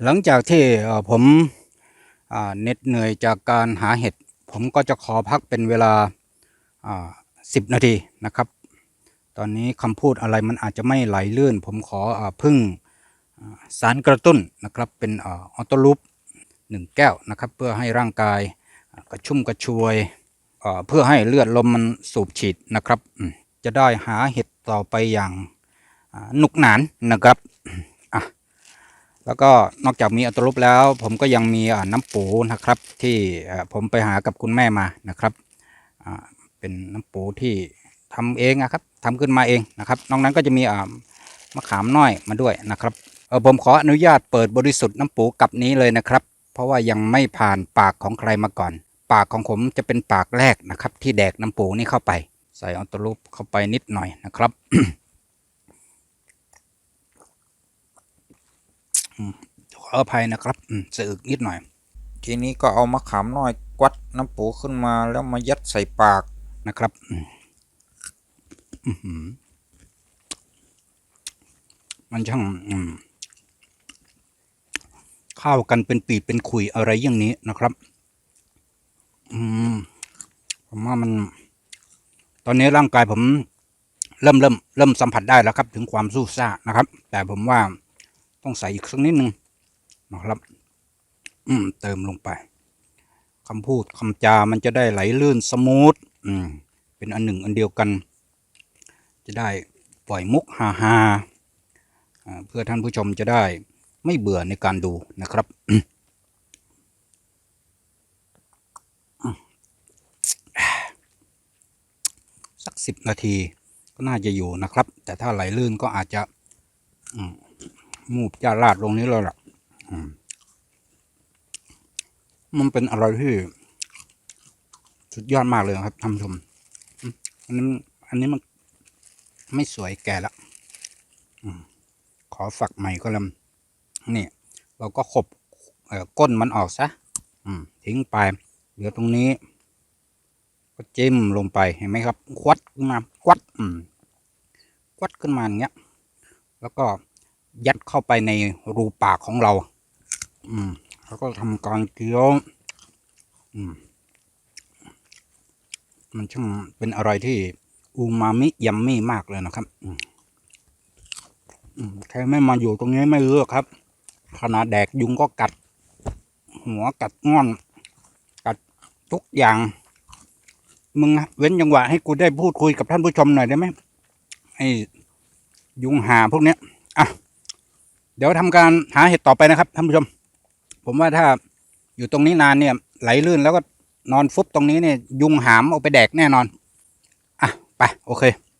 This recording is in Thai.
หลังจากที่ผมเหน็ดเหนื่อยจากการหาเห็ด ผมก็จะขอพักเป็นเวลาสิบนาทีนะครับ ตอนนี้คำพูดอะไรมันอาจจะไม่ไหลลื่น ผมขออพึ่งสารกระตุ้นนะครับ เป็นออโตลูปหนึ่งแก้วนะครับ เพื่อให้ร่างกายกระชุ่มกระชวย เพื่อให้เลือดลมมันสูบฉีดนะครับ จะได้หาเห็ดต่อไปอย่างหนุกหนานนะครับ แล้วก็นอกจากมีอัตรุปแล้ว ผมก็ยังมีน้ำปูนะครับ ที่ผมไปหากับคุณแม่มานะครับเป็นน้ำปูที่ทำเองนะครับทำขึ้นมาเองนะครับ นอกนั้นก็จะมีมะขามน้อยมาด้วยนะครับผมขออนุญาตเปิดบริสุทธิ์น้ำปูกับนี้เลยนะครับ เพราะว่ายังไม่ผ่านปากของใครมาก่อน ปากของผมจะเป็นปากแรกนะครับ ที่แดกน้ำปูนี่เข้าไป ใส่อัตรุปเข้าไปนิดหน่อยนะครับ ขออภัยนะครับอืมสะอึกนิดหน่อย ทีนี้ก็เอามะขามน้อยกวัดน้ำปูขึ้นมาแล้วมายัดใส่ปากนะครับมันช่างข้าวกันเป็นปีเป็นขุยอะไรอย่างนี้นะครับ อืมผมว่ามัน ตอนนี้ร่างกายผม เริ่มเริ่มเริ่มสัมผัสได้แล้วครับ ถึงความสู้ซ่านะครับ แต่ผมว่า ต้องใส่อีกสักนิดหนึ่งนะครับ อืม เติมลงไปคำพูดคำจามันจะได้ไหลลื่นสมูทอืม เป็นอันหนึ่งอันเดียวกัน จะได้ปล่อยมุกฮาฮาเพื่อท่านผู้ชมจะได้ไม่เบื่อในการดูนะครับสักสิบนาทีก็น่าจะอยู่นะครับ แต่ถ้าไหลลื่นก็อาจจะ อืม มูบจะลาดลงนี้เลยล่ะอืมมันเป็นอะไรที่สุดยอดมากเลยครับท่านผู้ชม อันนี้อันนี้มันไม่สวยแก่ละขอฝักใหม่ก็แล้วนี่ เราก็ขบก้นมันออกซะทิ้งไป เหลือตรงนี้ ก็จิ้มลงไปเห็นไหมครับ ควัดขึ้นมาควัดควัดขึ้นมาอย่างเงี้ย แล้วก็ ยัดเข้าไปในรูปากของเรา อืม แล้วก็ทำการเคี้ยว อืม มันช่างเป็นอะไรที่อูมามิยัมมี่มากเลยนะครับ อืมใครไม่มาอยู่ตรงนี้ไม่รู้หรอกครับ ขนาดแดกยุงก็กัด หัวกัดงอน กัดทุกอย่าง มึงอะเว้นจังหวะให้กูได้พูดคุยกับท่านผู้ชมหน่อยได้ไหมไอ้ยุงหาพวกเนี้ย อะ เดี๋ยวทำการหาเห็ดต่อไปนะครับท่านผู้ชม ผมว่าถ้าอยู่ตรงนี้นานเนี่ยไหลลื่นแล้วก็นอนฟุบตรงนี้เนี่ยยุงหามเอาไปแดกแน่นอน อะ ไป โอเค